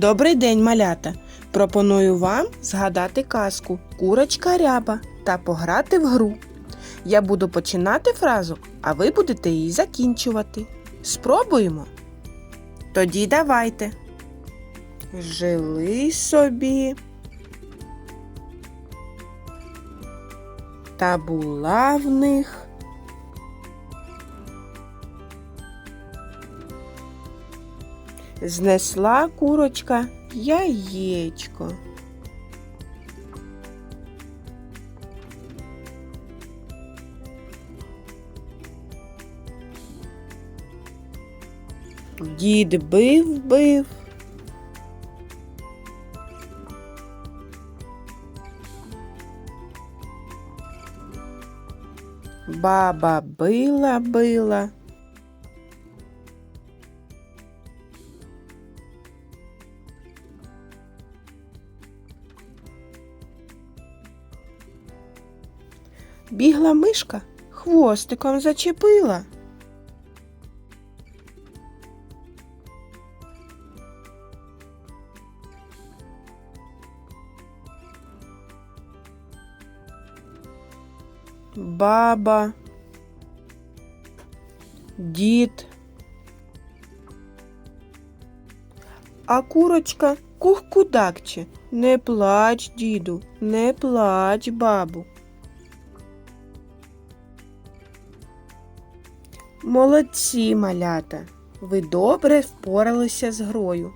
Добрий день, малята! Пропоную вам згадати казку Курочка ряба та пограти в гру. Я буду починати фразу, а ви будете її закінчувати. Спробуємо? Тоді давайте. Жили собі. Та була в них. Знесла курочка яєчко. Дід бив бив. Баба била била. Бігла мишка, хвостиком зачепила. Баба, дід, а курочка кух-кудакче. Не плач, діду, не плач, бабу. Молодці, малята! Ви добре впоралися з грою.